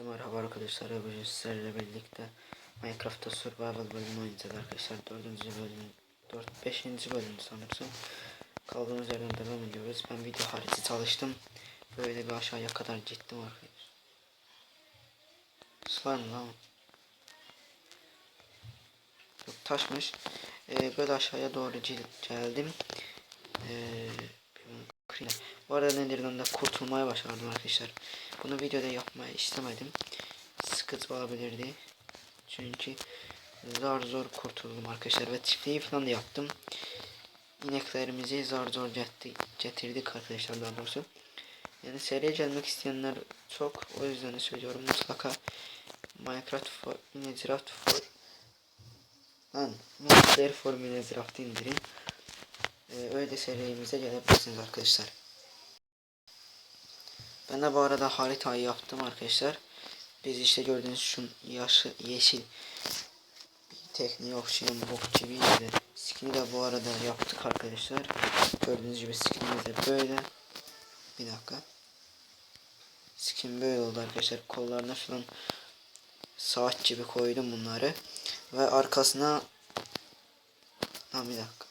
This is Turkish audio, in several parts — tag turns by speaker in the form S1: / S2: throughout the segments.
S1: Herkese merhaba arkadaşlar. Bugün sizlerle birlikte Minecraft'ta Survival bölümünü oynayacağız arkadaşlar. Dördüncü bölüm, dört, beşinci bölüm sanırsam. Kaldığımız yerden devam ediyoruz. Ben video harici çalıştım. Böyle bir aşağıya kadar gittim arkadaşlar. Mı lan? Yok taşmış. Ee, böyle aşağıya doğru gel- geldim. Ee, bir- bu arada Nether'dan da kurtulmaya başardım arkadaşlar. Bunu videoda yapmayı istemedim. Sıkıntı olabilirdi. Çünkü zar zor kurtuldum arkadaşlar ve çiftliği falan da yaptım. İneklerimizi zar zor getirdik arkadaşlar daha doğrusu. Yani seriye gelmek isteyenler çok. O yüzden de söylüyorum mutlaka Minecraft for Minecraft for Lan Multiplayer for Minecraft indirin. Ee, öyle serimize gelebilirsiniz arkadaşlar. Ben de bu arada haritayı yaptım arkadaşlar. Biz işte gördüğünüz şu yaşı, yeşil tekniği okşayan bok gibiydi. Skin'i de bu arada yaptık arkadaşlar. Gördüğünüz gibi skinimiz de böyle. Bir dakika. Skin böyle oldu arkadaşlar. Kollarına falan saat gibi koydum bunları. Ve arkasına Lan bir dakika.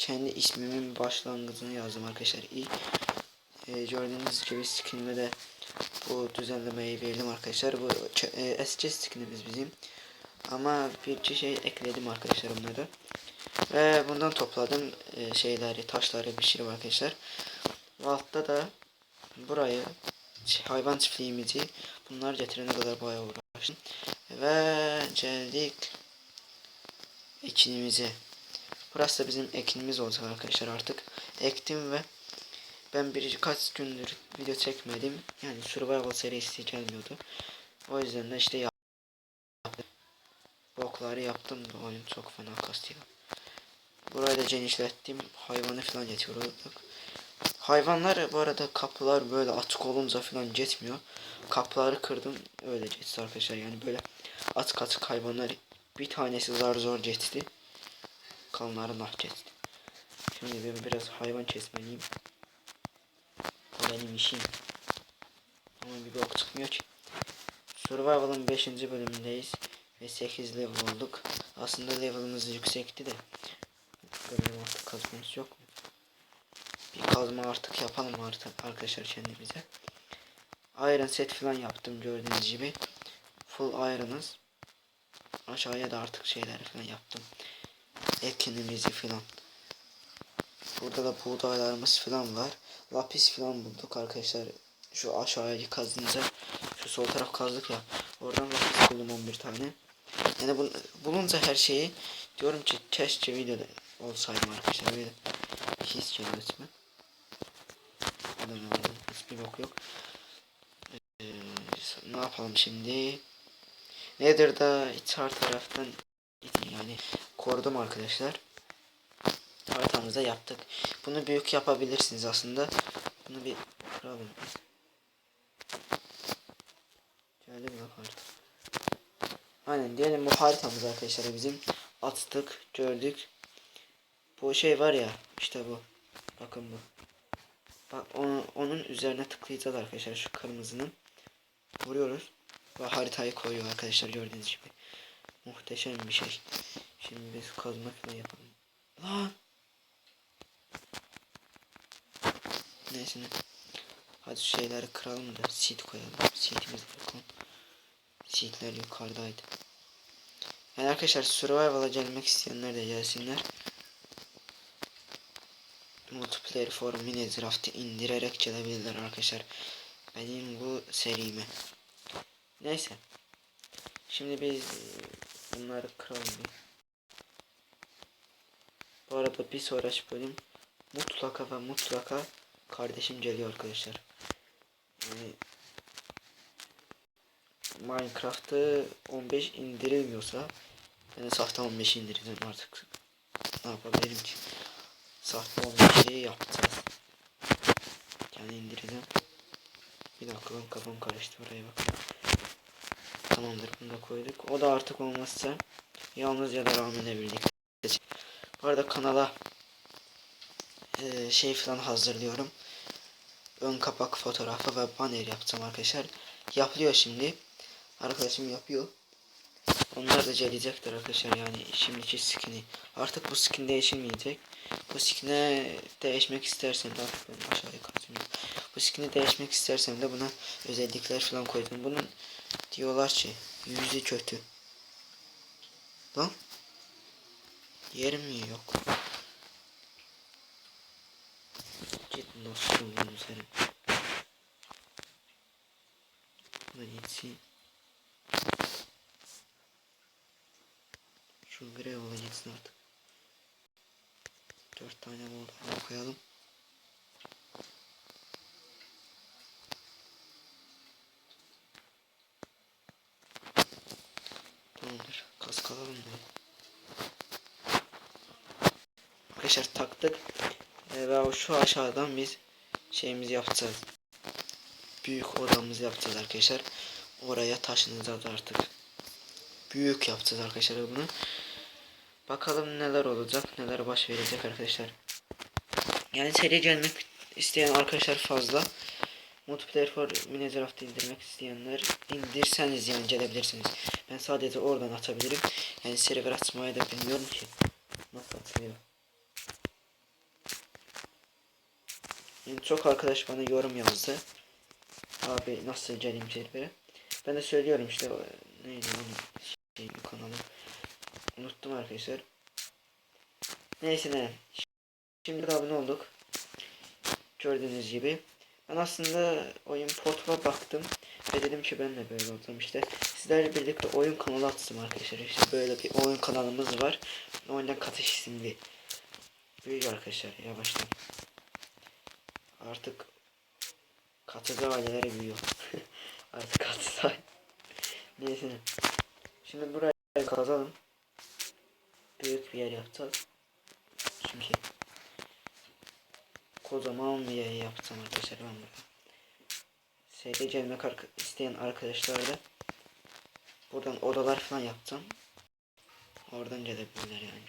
S1: Kendi ismimin başlangıcını yazdım arkadaşlar. İlk e, gördüğünüz gibi skinime de bu düzenlemeyi verdim arkadaşlar. Bu e, eski skinimiz bizim. Ama bir şey ekledim arkadaşlar onları. Ve bundan topladım e, şeyleri, taşları bir şey arkadaşlar. Altta da burayı hayvan çiftliğimizi bunlar getirene kadar bayağı uğraştım. Ve geldik ekinimize. Burası da bizim ekinimiz olacak arkadaşlar artık. Ektim ve ben birkaç gündür video çekmedim. Yani survival serisi gelmiyordu. O yüzden de işte yaptım. Bokları yaptım da oyun çok fena kastıyor. Burayı da genişlettim. Hayvanı falan getiriyorduk. Hayvanlar bu arada kapılar böyle açık olunca falan geçmiyor. Kapıları kırdım öyle geçti arkadaşlar. Yani böyle açık açık hayvanlar bir tanesi zar zor geçti. Kanları nah geçti. Şimdi ben biraz hayvan kesmeliyim. O benim işim. Ama bir bok çıkmıyor ki. Survival'ın 5. bölümündeyiz. Ve 8 level olduk. Aslında level'ımız yüksekti de. Görelim artık kazmamız yok mu? Bir kazma artık yapalım artık arkadaşlar kendimize. Iron set falan yaptım gördüğünüz gibi. Full iron'ız. Aşağıya da artık şeyler falan yaptım. Ekinimizi falan. Burada da buğdaylarımız falan var. Lapis falan bulduk arkadaşlar. Şu aşağıya kazdığınızda şu sol taraf kazdık ya. Oradan lapis buldum 11 tane. Yani bu, bulunca her şeyi diyorum ki keşke videoda olsaydım arkadaşlar. Böyle his geliyor aldım. Hiçbir bok yok. Ee, ne yapalım şimdi? Nedir da içer taraftan yani korudum arkadaşlar. Haritamızda yaptık. Bunu büyük yapabilirsiniz aslında. Bunu bir. Geldi mi lan harita? Aynen diyelim bu haritamız arkadaşlar bizim. Attık, gördük. Bu şey var ya işte bu. Bakın bu. Bak onu, onun üzerine tıklayacağız arkadaşlar şu kırmızının. Vuruyoruz. Ve haritayı koyuyor arkadaşlar gördüğünüz gibi. Muhteşem bir şey. Şimdi biz kazma falan yapalım. Lan. Neyse. ne. Hadi şeyleri kıralım da seed koyalım. Seed'imizi bakalım. Seed'ler yukarıdaydı. Yani arkadaşlar Survival'a gelmek isteyenler de gelsinler. Multiplayer for Minecraft'ı indirerek gelebilirler arkadaşlar. Benim bu serime. Neyse. Şimdi biz bunları kıralım bir. Bu arada bir sonraki bölüm mutlaka ve mutlaka kardeşim geliyor arkadaşlar. Yani Minecraft'ı 15 indirilmiyorsa ben de sahte 15 indireceğim artık. Ne yapabilirim ki? Sahte 15'i yapacağız. Yani indireceğim. Bir dakika kafam karıştı buraya bak. Tamamdır bunu da koyduk. O da artık olmazsa yalnızca da Rahmen'le birlikte. Bu arada kanala e, şey falan hazırlıyorum. ön kapak fotoğrafı ve banner yapacağım arkadaşlar. Yapılıyor şimdi. Arkadaşım yapıyor. Onlar da gelecektir arkadaşlar yani şimdiki skin'i. Artık bu skin değişmeyecek. Bu skin'e değişmek istersem de ben aşağıya katıyorum. Bu skin'i değişmek istersem de buna özellikler falan koydum. Bunun diyorlar ki yüzü kötü. Lan yerim yok? Git nasıl? Buna gitsin. Şu grev ola gitsin artık. Dört tane oldu. Koyalım. Tamamdır. Kask alalım da. Arkadaşlar taktık. Ee, ve şu aşağıdan biz şeyimizi yapacağız. Büyük odamızı yapacağız arkadaşlar. Oraya taşınacağız artık. Büyük yapacağız arkadaşlar bunu. Bakalım neler olacak, neler baş verecek arkadaşlar. Yani seri gelmek isteyen arkadaşlar fazla. Multiplayer for Minecraft indirmek isteyenler indirseniz yani gelebilirsiniz. Ben sadece oradan atabilirim. Yani server açmayı da bilmiyorum ki. Nasıl atılıyor? Çok arkadaş bana yorum yazdı. Abi nasıl geleyim servere? Ben de söylüyorum işte neydi onun şey kanalı. Unuttum arkadaşlar. Neyse ne. Şimdi de abone olduk. Gördüğünüz gibi. Ben aslında oyun portuma baktım. Ve dedim ki ben de böyle olacağım işte. Sizlerle birlikte oyun kanalı açtım arkadaşlar. İşte böyle bir oyun kanalımız var. Oyundan katış isimli. Büyüyor arkadaşlar yavaştan. Artık katıcı aileleri büyüyor. Artık katıcı aile. Neyse. ne. Şimdi buraya kazalım. Büyük bir yer yapacağız. Çünkü kocaman bir yer yapacağım arkadaşlar ben burada. Seyre gelmek isteyen arkadaşlar da buradan odalar falan yapacağım. Oradan gelebilirler yani.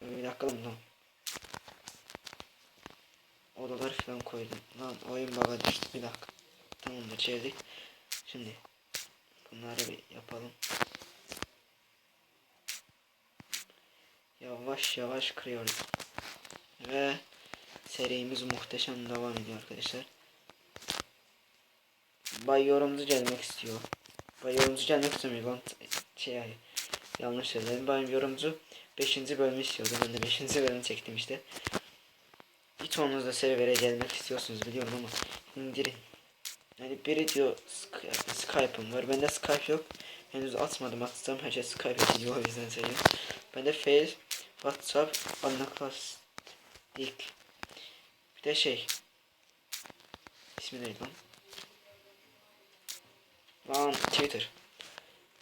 S1: Bir dakika lan. Odalar falan koydum. Lan oyun baga düştü. Bir dakika. Tamamdır çevirdik. Şimdi bunları bir yapalım. Yavaş yavaş kırıyoruz. Ve serimiz muhteşem devam ediyor arkadaşlar. Bay yorumcu gelmek istiyor. Bay yorumcu gelmek istemiyor lan. Şey yanlış söyledim. Bay yorumcu 5. bölümü istiyordu. Ben de 5. bölümü çektim işte. Birçoğunuz da servere gelmek istiyorsunuz biliyorum ama indirin. Yani biri diyor Sky- Skype'ım var. Bende Skype yok. Henüz atmadım atsam herkes Skype ediyor o yüzden söylüyorum. Bende Face, WhatsApp, Anaklas, Dik. Bir de şey. İsmi neydi lan? Lan Twitter.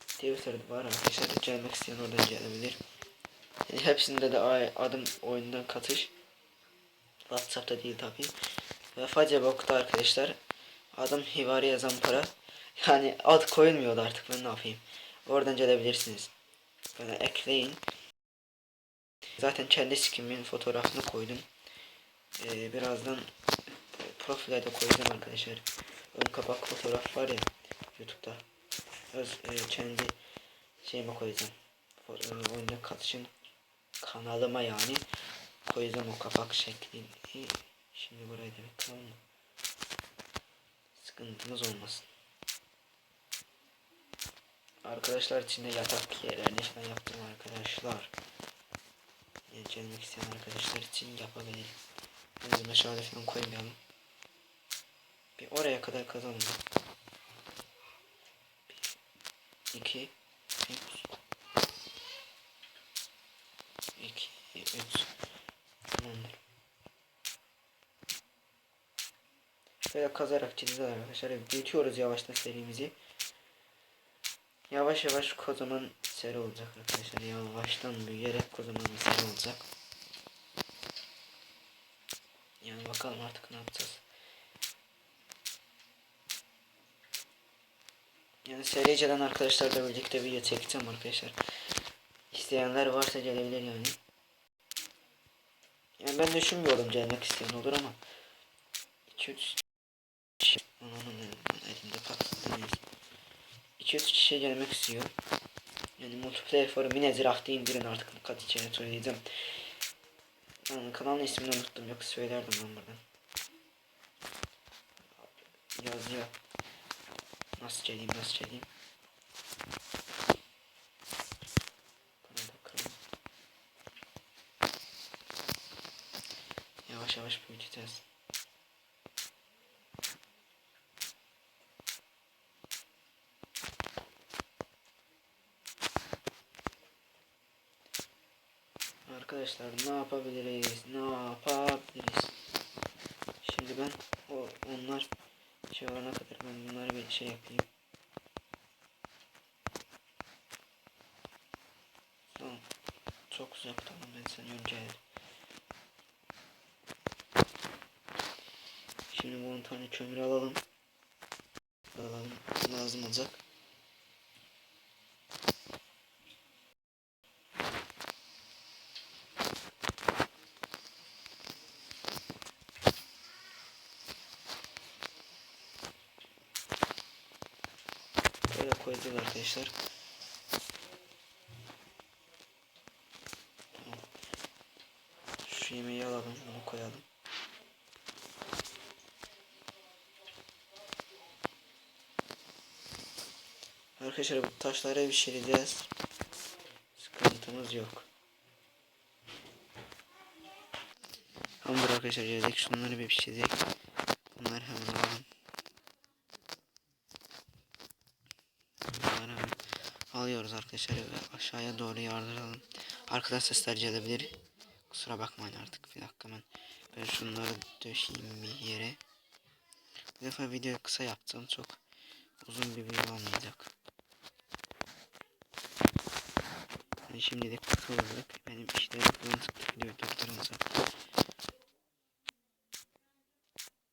S1: Twitter var arkadaşlar. Gelmek isteyen oradan gelebilir. Yani hepsinde de adım oyundan katış. WhatsApp'ta değil tabi. Ve Facebook'ta arkadaşlar adım Hivari yazan para. Yani ad koyulmuyordu artık ben ne yapayım. Oradan gelebilirsiniz. Böyle ekleyin. Zaten kendi skimimin fotoğrafını koydum. Ee, birazdan profile de koyacağım arkadaşlar. Ön kapak fotoğraf var ya YouTube'da. Öz e, kendi şeyime koyacağım. E, oyuna katışın kanalıma yani koyacağım o kapak şeklini. Şimdi buraya bir tamam mı? Sıkıntımız olmasın. Arkadaşlar içinde yatak falan yaptım arkadaşlar. Gelmek isteyen arkadaşlar için yapabilirim. Henüz meşale falan koymayalım. Bir oraya kadar kazanalım. Bir, iki, üç. İki. Tamamdır. Şöyle kazarak çizeceğiz arkadaşlar. Büyütüyoruz yavaştan serimizi. Yavaş yavaş kocaman seri olacak arkadaşlar. Yavaştan büyüyerek kocaman bir seri olacak. Yani bakalım artık ne yapacağız. Yani sericeden arkadaşlarla birlikte video çekeceğim arkadaşlar. İsteyenler varsa gelebilir yani. Yani ben düşünmüyordum gelmek isteyen olur ama 2-3 aman elimde patladı neyse 2-3 kişi gelmek istiyor. Yani multiplayer forum yine zirafta indirin artık bu kat içine söyleyeceğim. Yani kanalın ismini unuttum yoksa söylerdim ben buradan. Yazıyor. Nasıl geleyim nasıl geleyim. Yavaş yavaş büyüteceğiz. Arkadaşlar ne yapabiliriz? Ne yapabiliriz? Şimdi ben o onlar şey olana kadar ben bunları bir şey yapayım. Tamam. Çok uzak tamam ben seni önce Şimdi bu 10 tane kömür alalım. Alalım. Lazım olacak. Koyacağız arkadaşlar. Şu yemeği alalım, bunu koyalım. Arkadaşlar bu taşlara pişireceğiz. Sıkıntımız yok. Tamamdır arkadaşlar geldik. Şunları bir pişirecek. Bunları hemen alalım. Bunları hemen arkadaşlar ve aşağıya doğru yardıralım. Arkadan sesler gelebilir. Kusura bakmayın artık. Bir dakika ben ben şunları döşeyeyim bir yere. Bu defa videoyu kısa yaptım. Çok uzun bir video olmayacak. Yani şimdilik kısa olacak. Benim işlerim falan sıktı. Videoyu durdurunca.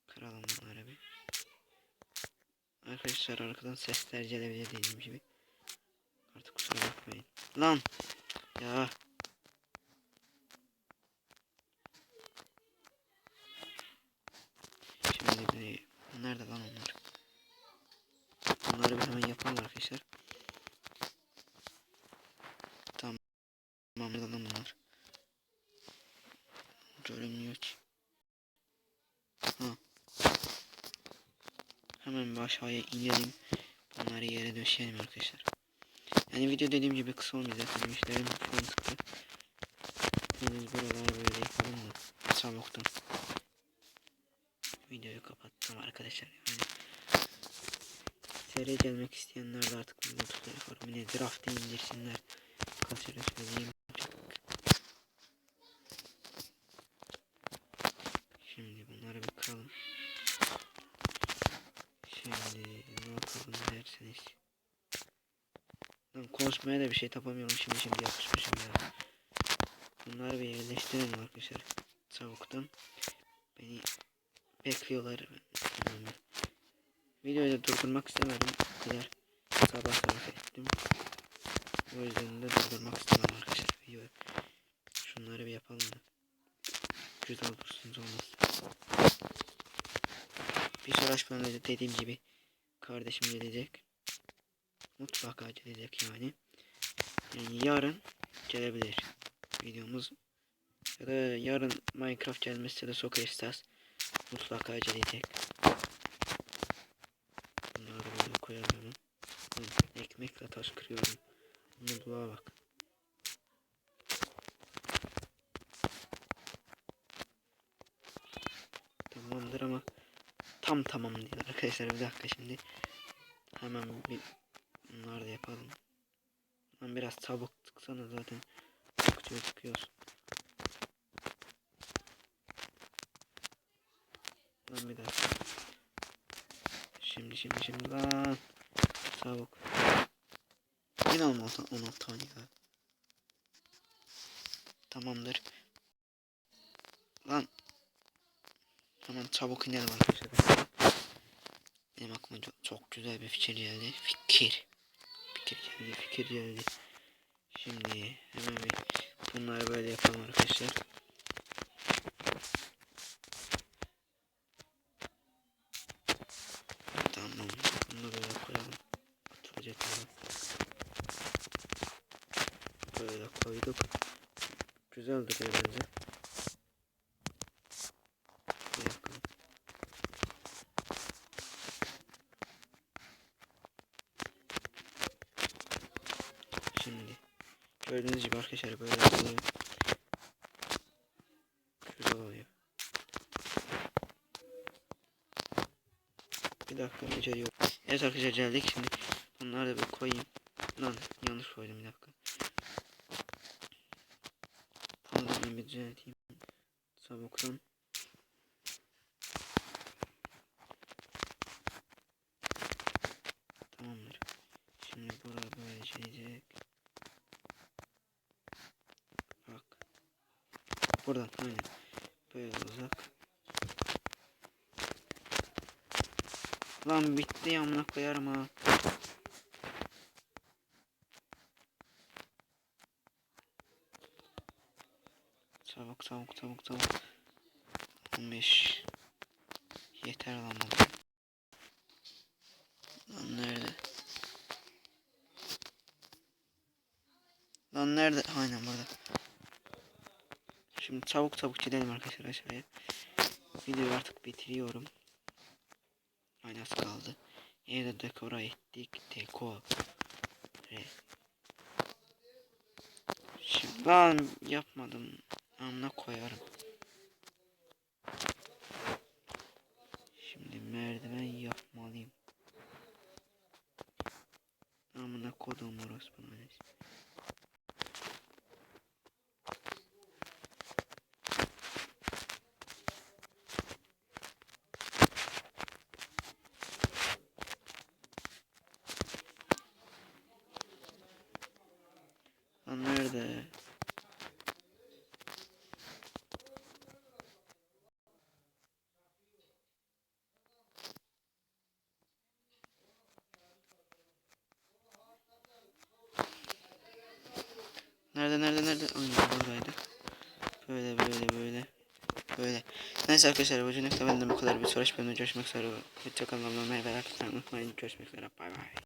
S1: Kıralım bunları bir. Arkadaşlar arkadan sesler gelebilir dediğim gibi. Lan! Ya. Şimdi nerede lan onlar? Bunları bir hemen yapalım arkadaşlar. Tamam. Tamam bunlar. Görünmüyor ki. Ha. Hemen bir aşağıya inelim. Bunları yere döşeyelim arkadaşlar. Yani video dediğim gibi kısa olmayacak. Benim işlerim falan sıktı. Henüz buraları böyle yapalım da. Saboktan. Videoyu kapattım arkadaşlar. Yani seri gelmek isteyenler de artık bu tutuyor formüle draft'ı indirsinler. Kaçırı söyleyeyim. Şimdi bunları bir kıralım. Şimdi ne yapalım derseniz. Lan konuşmaya da bir şey tapamıyorum şimdi şimdi yapışmışım ya. Bunları bir yerleştirelim arkadaşlar. Çabuktan. Beni bekliyorlar. Videoyu da durdurmak istemedim. Kadar sabah sarf ettim. O yüzden de durdurmak istemedim arkadaşlar videoyu. Şunları bir yapalım da. Güzel dursunuz olmaz. Bir sonraki bölümde dediğim gibi kardeşim gelecek. Mutlaka gelecek yani. Yani yarın gelebilir videomuz. Ya da yarın Minecraft gelmezse de Soccer Stars mutlaka gelecek. Bunları böyle koyalım. Ekmekle taş kırıyorum. Mutluğa bak. Tamamdır ama tam tamam değil arkadaşlar bir dakika şimdi. Hemen bir bunları da yapalım. Ben biraz çabuk tıksana zaten. Çıkıyor çıkıyoruz. Lan bir dakika. Şimdi şimdi şimdi lan. Çabuk. Yine 16, 16 tane. Tamamdır. Lan. Hemen çabuk inelim arkadaşlar. Benim aklıma çok, çok güzel bir fikir geldi. Fikir fikir yani. Şimdi hemen bir bunları böyle yapalım arkadaşlar. Tamam. Bunu böyle koyalım. Atılacak Böyle koyduk. Güzel duruyor. Gördüğünüz gibi arkadaşlar böyle oluyor. Güzel oluyor. Bir dakika beceri yok. Evet arkadaşlar geldik şimdi. Bunları da bir koyayım. Lan yanlış koydum bir dakika. Bunu da bir düzelteyim. Saboktan. Tamamdır. Şimdi buraya böyle gelecek. Bak. Buradan aynen. Böyle olacak. Lan bitti ya amına koyarım ha. Çabuk çabuk çabuk çabuk. 15 Yeter lan bu. Lan nerede? Lan nerede? Aynen burada. Şimdi çabuk çabuk gidelim arkadaşlar aşağıya. Videoyu artık bitiriyorum. Az kaldı. Evde dekora ettik. Dekor. Re. Şimdi lan yapmadım. Amına koyarım. Şimdi merdiven yapmalıyım. Amına kodum orospu neyse. Lan nerede? Nerede nerede nerede? Aynen buradaydı. Böyle böyle böyle. Böyle. Neyse arkadaşlar bu cümle benden bu kadar bir sonraki bölümde görüşmek üzere. Hoşçakalın. Atmayı unutmayın. Görüşmek üzere. Bay bay.